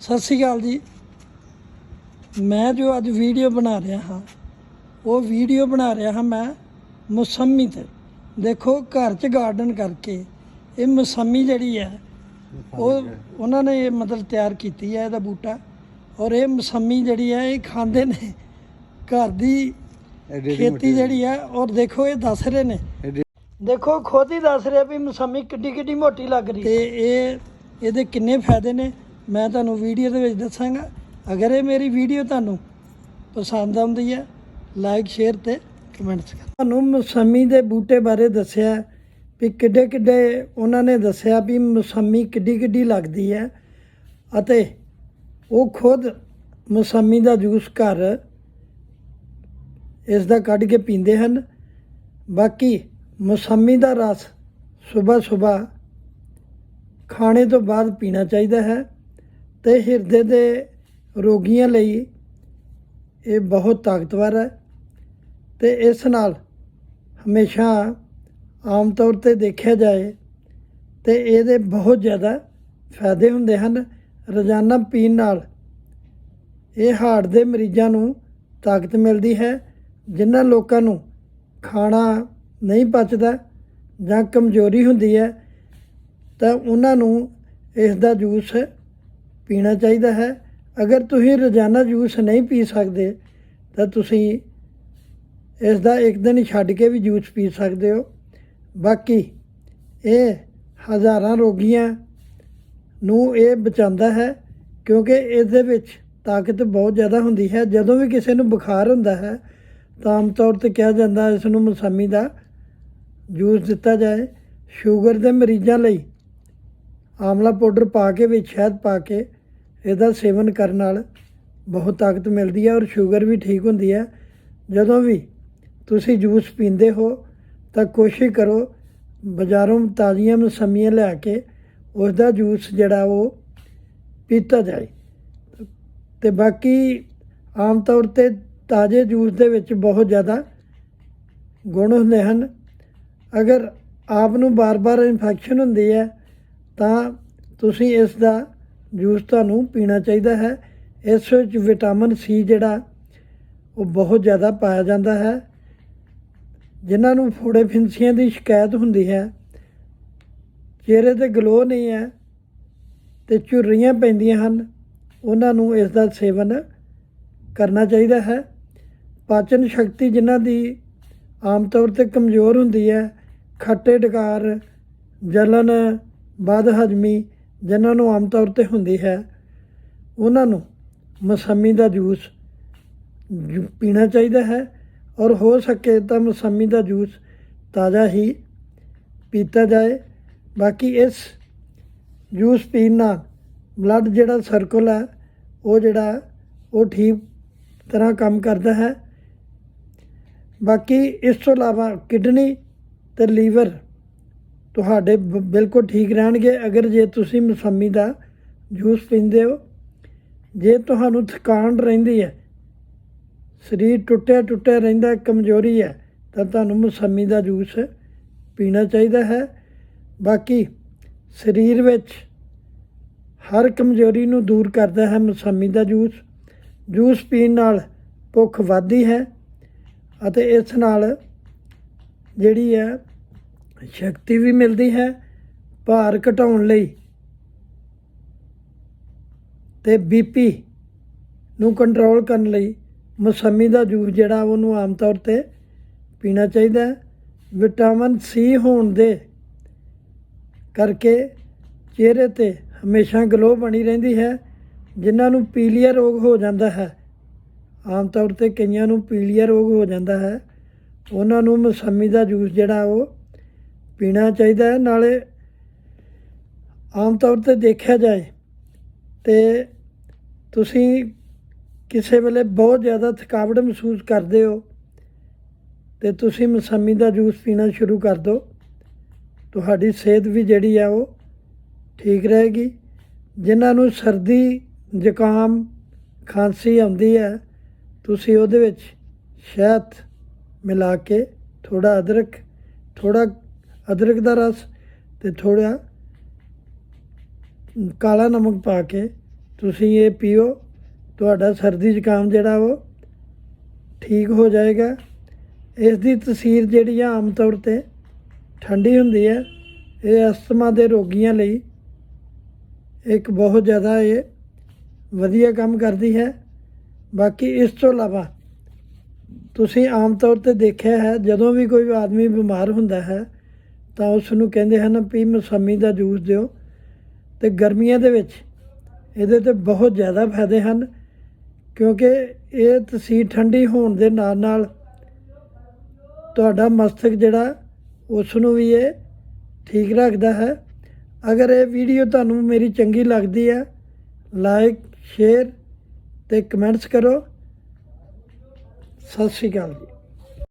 ਸਤਿ ਸ਼੍ਰੀ ਅਕਾਲ ਜੀ। ਮੈਂ ਜੋ ਅੱਜ ਵੀਡੀਓ ਬਣਾ ਰਿਹਾ ਹਾਂ ਉਹ ਵੀਡੀਓ ਬਣਾ ਰਿਹਾ ਹਾਂ ਮੈਂ ਮੌਸਮੀ ਤੇ। ਦੇਖੋ ਘਰ 'ਚ ਗਾਰਡਨ ਕਰਕੇ ਇਹ ਮੌਸਮੀ ਜਿਹੜੀ ਹੈ ਉਹ ਉਹਨਾਂ ਨੇ ਇਹ ਮਤਲਬ ਤਿਆਰ ਕੀਤੀ ਹੈ ਇਹਦਾ ਬੂਟਾ। ਔਰ ਇਹ ਮੌਸਮੀ ਜਿਹੜੀ ਹੈ ਇਹ ਖਾਂਦੇ ਨੇ। ਘਰ ਦੀ ਖੇਤੀ ਜਿਹੜੀ ਹੈ ਔਰ ਦੇਖੋ ਇਹ ਦੱਸ ਰਹੇ ਨੇ। ਦੇਖੋ ਖੁਦ ਹੀ ਦੱਸ ਰਿਹਾ ਵੀ ਮੌਸਮੀ ਕਿੱਡੀ ਕਿੱਡੀ ਮੋਟੀ ਲੱਗ ਰਹੀ ਤੇ ਇਹ ਇਹਦੇ ਕਿੰਨੇ ਫਾਇਦੇ ਨੇ? ਮੈਂ ਤੁਹਾਨੂੰ ਵੀਡੀਓ ਦੇ ਵਿੱਚ ਦੱਸਾਂਗਾ। ਅਗਰ ਇਹ ਮੇਰੀ ਵੀਡੀਓ ਤੁਹਾਨੂੰ ਪਸੰਦ ਆਉਂਦੀ ਹੈ ਲਾਈਕ ਸ਼ੇਅਰ ਤੇ ਕਮੈਂਟਸ ਕਰ। ਤੁਹਾਨੂੰ ਮੌਸਮੀ ਦੇ ਬੂਟੇ ਬਾਰੇ ਦੱਸਿਆ ਵੀ ਕਿੱਡੇ ਕਿੱਡੇ ਉਹਨਾਂ ਨੇ ਦੱਸਿਆ ਵੀ ਮੌਸਮੀ ਕਿੱਡੀ ਕਿੱਡੀ ਲੱਗਦੀ ਹੈ ਅਤੇ ਉਹ ਖੁਦ ਮੌਸਮੀ ਦਾ ਜੂਸ ਘਰ ਇਸ ਦਾ ਕੱਢ ਕੇ ਪੀਂਦੇ ਹਨ। ਬਾਕੀ ਮੌਸਮੀ ਦਾ ਰਸ ਸਵੇਰ ਸਵੇਰ ਖਾਣੇ ਤੋਂ ਬਾਅਦ ਪੀਣਾ ਚਾਹੀਦਾ ਹੈ। ਤੇ ਹਿਰਦੇ ਦੇ ਰੋਗੀਆਂ ਲਈ ਇਹ ਬਹੁਤ ਤਾਕਤਵਰ ਹੈ ਤੇ ਇਸ ਨਾਲ ਹਮੇਸ਼ਾ ਆਮ ਤੌਰ ਤੇ ਦੇਖਿਆ ਜਾਏ ਤੇ ਇਹਦੇ ਬਹੁਤ ਜ਼ਿਆਦਾ ਫਾਇਦੇ ਹੁੰਦੇ ਹਨ। ਰੋਜ਼ਾਨਾ ਪੀਣ ਨਾਲ ਇਹ ਹਾਰਟ ਦੇ ਮਰੀਜ਼ਾਂ ਨੂੰ ਤਾਕਤ ਮਿਲਦੀ ਹੈ, ਜਿਨ੍ਹਾਂ ਲੋਕਾਂ ਨੂੰ ਖਾਣਾ ਨਹੀਂ ਪਚਦਾ ਜਾਂ ਕਮਜ਼ੋਰੀ ਹੁੰਦੀ ਹੈ ਤਾਂ ਉਹਨਾਂ ਨੂੰ ਇਸ ਦਾ ਜੂਸ ਪੀਣਾ ਚਾਹੀਦਾ ਹੈ। ਅਗਰ ਤੁਸੀਂ ਰੋਜ਼ਾਨਾ ਜੂਸ ਨਹੀਂ ਪੀ ਸਕਦੇ, ਤਾਂ ਤੁਸੀਂ ਇਸ ਦਾ ਇੱਕ ਦਿਨ ਛੱਡ ਕੇ ਵੀ ਜੂਸ ਪੀ ਸਕਦੇ ਹੋ। ਬਾਕੀ ਇਹ ਹਜ਼ਾਰਾਂ ਰੋਗੀਆਂ ਨੂੰ ਇਹ ਬਚਾਉਂਦਾ ਹੈ, ਕਿਉਂਕਿ ਇਸ ਦੇ ਵਿੱਚ ਤਾਕਤ ਬਹੁਤ ਜ਼ਿਆਦਾ ਹੁੰਦੀ ਹੈ। ਜਦੋਂ ਵੀ ਕਿਸੇ ਨੂੰ ਬੁਖਾਰ ਹੁੰਦਾ ਹੈ, ਤਾਂ ਆਮ ਤੌਰ ਤੇ ਕਿਹਾ ਜਾਂਦਾ ਇਸ ਨੂੰ ਮੌਸਮੀ ਦਾ ਜੂਸ ਦਿੱਤਾ ਜਾਏ। ਸ਼ੂਗਰ ਦੇ ਮਰੀਜ਼ਾਂ ਲਈ ਆਮਲਾ ਪਾਊਡਰ ਪਾ ਕੇ ਵਿੱਚ ਸ਼ਹਿਦ ਪਾ ਕੇ ਇਹਦਾ ਸੇਵਨ ਕਰਨ ਨਾਲ ਬਹੁਤ ਤਾਕਤ ਮਿਲਦੀ ਹੈ ਔਰ ਸ਼ੂਗਰ ਵੀ ਠੀਕ ਹੁੰਦੀ ਹੈ। ਜਦੋਂ ਵੀ ਤੁਸੀਂ ਜੂਸ ਪੀਂਦੇ ਹੋ, ਤਾਂ ਕੋਸ਼ਿਸ਼ ਕਰੋ ਬਾਜ਼ਾਰੋਂ ਤਾਜ਼ੀਆਂ ਮਸਮੀਆਂ ਲਿਆ ਕੇ ਉਸ ਦਾ ਜੂਸ ਜਿਹੜਾ ਉਹ ਪੀਤਾ ਜਾਏ। ਤੇ ਬਾਕੀ ਆਮ ਤੌਰ ਤੇ ਤਾਜ਼ੇ ਜੂਸ ਦੇ ਵਿੱਚ ਬਹੁਤ ਜ਼ਿਆਦਾ ਗੁਣ ਹੁੰਦੇ ਹਨ। ਅਗਰ ਆਪ ਨੂੰ ਬਾਰ-ਬਾਰ ਇਨਫੈਕਸ਼ਨ ਹੁੰਦੀ ਹੈ, ਤਾਂ ਤੁਸੀਂ ਇਸ ਦਾ ਜੂਸ ਤੁਹਾਨੂੰ ਪੀਣਾ ਚਾਹੀਦਾ ਹੈ। ਇਸ ਵਿੱਚ ਵਿਟਾਮਿਨ ਸੀ ਜਿਹੜਾ, ਉਹ ਬਹੁਤ ਜ਼ਿਆਦਾ ਪਾਇਆ ਜਾਂਦਾ ਹੈ। ਜਿਨ੍ਹਾਂ ਨੂੰ ਫੋੜੇ ਫਿੰਸੀਆਂ ਦੀ ਸ਼ਿਕਾਇਤ ਹੁੰਦੀ ਹੈ। ਚਿਹਰੇ ਤੇ ਗਲੋ ਨਹੀਂ ਹੈ ਤੇ ਝੁਰਰੀਆਂ ਪੈਂਦੀਆਂ ਹਨ। ਉਹਨਾਂ ਨੂੰ ਇਸ ਦਾ ਸੇਵਨ ਕਰਨਾ ਚਾਹੀਦਾ ਹੈ। ਪਾਚਨ ਸ਼ਕਤੀ ਜਿਨ੍ਹਾਂ ਦੀ ਆਮ ਤੌਰ ਤੇ ਕਮਜ਼ੋਰ ਹੁੰਦੀ ਹੈ। ਖੱਟੇ ਡਕਾਰ, ਜਲਨ ਬਦ ਹਜਮੀ ਜਿਨ੍ਹਾਂ ਨੂੰ ਆਮ ਤੌਰ ਤੇ ਹੁੰਦੀ ਹੈ, ਉਹਨਾਂ ਨੂੰ ਮਸੰਮੀ ਦਾ ਜੂਸ ਪੀਣਾ ਚਾਹੀਦਾ ਹੈ ਔਰ ਹੋ ਸਕੇ ਤਾਂ ਮਸੰਮੀ ਦਾ ਜੂਸ ਤਾਜ਼ਾ ਹੀ ਪੀਤਾ ਜਾਏ। ਬਾਕੀ ਇਸ ਜੂਸ ਪੀਣ ਨਾਲ ਬਲੱਡ ਜਿਹੜਾ ਸਰਕਲ ਹੈ, ਉਹ ਜਿਹੜਾ ਉਹ ਠੀਕ ਤਰ੍ਹਾਂ ਕੰਮ ਕਰਦਾ ਹੈ। ਬਾਕੀ ਇਸ ਤੋਂ ਇਲਾਵਾ ਕਿਡਨੀ ਤੇ ਲੀਵਰ ਤੁਹਾਡੇ ਬ- ਬਿਲਕੁਲ ਠੀਕ ਰਹਿਣਗੇ। ਅਗਰ ਜੇ ਤੁਸੀਂ ਮਸੰਮੀ ਦਾ ਜੂਸ ਪੀਂਦੇ ਹੋ, ਜੇ ਤੁਹਾਨੂੰ ਥਕਾਨ ਰਹਿੰਦੀ ਹੈ, ਸਰੀਰ ਟੁੱਟਿਆ ਟੁੱਟਿਆ ਰਹਿੰਦਾ, ਕਮਜ਼ੋਰੀ ਹੈ, ਤਾਂ ਤੁਹਾਨੂੰ ਮਸੰਮੀ ਦਾ ਜੂਸ ਪੀਣਾ ਚਾਹੀਦਾ ਹੈ। ਬਾਕੀ ਸਰੀਰ ਵਿੱਚ ਹਰ ਕਮਜ਼ੋਰੀ ਨੂੰ ਦੂਰ ਕਰਦਾ ਹੈ ਮਸੰਮੀ ਦਾ ਜੂਸ। ਜੂਸ ਪੀਣ ਨਾਲ ਭੁੱਖ ਵੱਧਦੀ ਹੈ ਅਤੇ ਇਸ ਨਾਲ ਜਿਹੜੀ ਹੈ ਸ਼ਕਤੀ ਵੀ ਮਿਲਦੀ ਹੈ ਭਾਰ ਘਟਾਉਣ ਲਈ। ਤੇ ਬੀਪੀ ਨੂੰ ਕੰਟਰੋਲ ਕਰਨ ਲਈ ਮੌਸਮੀ ਦਾ ਜੂਸ ਜਿਹੜਾ ਉਹਨੂੰ ਆਮ ਤੌਰ ਤੇ ਪੀਣਾ ਚਾਹੀਦਾ ਹੈ। ਵਿਟਾਮਿਨ ਸੀ ਹੋਣ ਦੇ ਕਰਕੇ ਚਿਹਰੇ ਤੇ ਹਮੇਸ਼ਾ ਗਲੋ ਬਣੀ ਰਹਿੰਦੀ ਹੈ, ਜਿਨ੍ਹਾਂ ਨੂੰ ਪੀਲੀਆ ਰੋਗ ਹੋ ਜਾਂਦਾ ਹੈ। ਆਮ ਤੌਰ ਤੇ ਕਈਆਂ ਨੂੰ ਪੀਲੀਆ ਰੋਗ ਹੋ ਜਾਂਦਾ ਹੈ। ਉਹਨਾਂ ਨੂੰ ਮੌਸਮੀ ਦਾ ਜੂਸ ਜਿਹੜਾ ਉਹ ਪੀਣਾ ਚਾਹੀਦਾ ਹੈ, ਨਾਲੇ ਆਮ ਤੌਰ ਤੇ ਦੇਖਿਆ ਜਾਏ ਤੇ ਤੁਸੀਂ ਕਿਸੇ ਵੇਲੇ ਬਹੁਤ ਜ਼ਿਆਦਾ ਥਕਾਵਟ ਮਹਿਸੂਸ ਕਰਦੇ ਹੋ ਤੇ ਤੁਸੀਂ ਮਸੰਮੀ ਦਾ ਜੂਸ ਪੀਣਾ ਸ਼ੁਰੂ ਕਰ ਦਿਓ। ਤੁਹਾਡੀ ਸਿਹਤ ਵੀ ਜਿਹੜੀ ਆ ਉਹ ਠੀਕ ਰਹੇਗੀ। ਜਿਨ੍ਹਾਂ ਨੂੰ ਸਰਦੀ ਜ਼ੁਕਾਮ, ਖਾਂਸੀ ਆਉਂਦੀ ਹੈ, ਤੁਸੀਂ ਉਹਦੇ ਵਿੱਚ ਸ਼ਹਿਦ ਮਿਲਾ ਕੇ ਥੋੜਾ ਅਦਰਕ ਥੋੜਾ ਅਦਰਕ ਦਾ ਰਸ ਤੇ ਥੋੜਾ ਕਾਲਾ ਨਮਕ ਪਾ ਕੇ ਤੁਸੀਂ ਇਹ ਪੀਓ। ਤੁਹਾਡਾ ਸਰਦੀ ਜ਼ੁਕਾਮ ਜਿਹੜਾ ਉਹ ਠੀਕ ਹੋ ਜਾਏਗਾ। ਇਸ ਦੀ ਤਸੀਰ ਜਿਹੜੀ ਆ, ਆਮ ਤੌਰ ਤੇ ਠੰਡੀ ਹੁੰਦੀ ਹੈ। ਇਹ ਅਸਥਮਾ ਦੇ ਰੋਗੀਆਂ ਲਈ ਇੱਕ ਬਹੁਤ ਜ਼ਿਆਦਾ ਇਹ ਵਧੀਆ ਕੰਮ ਕਰਦੀ ਹੈ। ਬਾਕੀ ਇਸ ਤੋਂ ਇਲਾਵਾ ਤੁਸੀਂ ਆਮ ਤੌਰ ਤੇ ਦੇਖਿਆ ਹੈ, ਜਦੋਂ ਵੀ ਕੋਈ ਆਦਮੀ ਬਿਮਾਰ ਹੁੰਦਾ ਹੈ ਤਾਂ ਉਸ ਨੂੰ ਕਹਿੰਦੇ ਹਨ ਵੀ ਮੌਸਮੀ ਦਾ ਜੂਸ ਦਿਓ ਤੇ ਗਰਮੀਆਂ ਦੇ ਵਿੱਚ ਇਹਦੇ ਤੇ ਬਹੁਤ ਜ਼ਿਆਦਾ ਫਾਇਦੇ ਹਨ ਕਿਉਂਕਿ ਇਹ ਤਸੀਰ ਠੰਡੀ ਹੋਣ ਦੇ ਨਾਲ ਨਾਲ ਤੁਹਾਡਾ ਮਸਤਕ ਜਿਹੜਾ ਉਸ ਨੂੰ ਵੀ ਇਹ ਠੀਕ ਰੱਖਦਾ ਹੈ। ਅਗਰ ਇਹ ਵੀਡੀਓ ਤੁਹਾਨੂੰ ਮੇਰੀ ਚੰਗੀ ਲੱਗਦੀ ਹੈ ਲਾਈਕ ਸ਼ੇਅਰ ਤੇ ਕਮੈਂਟਸ ਕਰੋ। ਸਤਿ ਸ਼੍ਰੀ ਅਕਾਲ ਜੀ।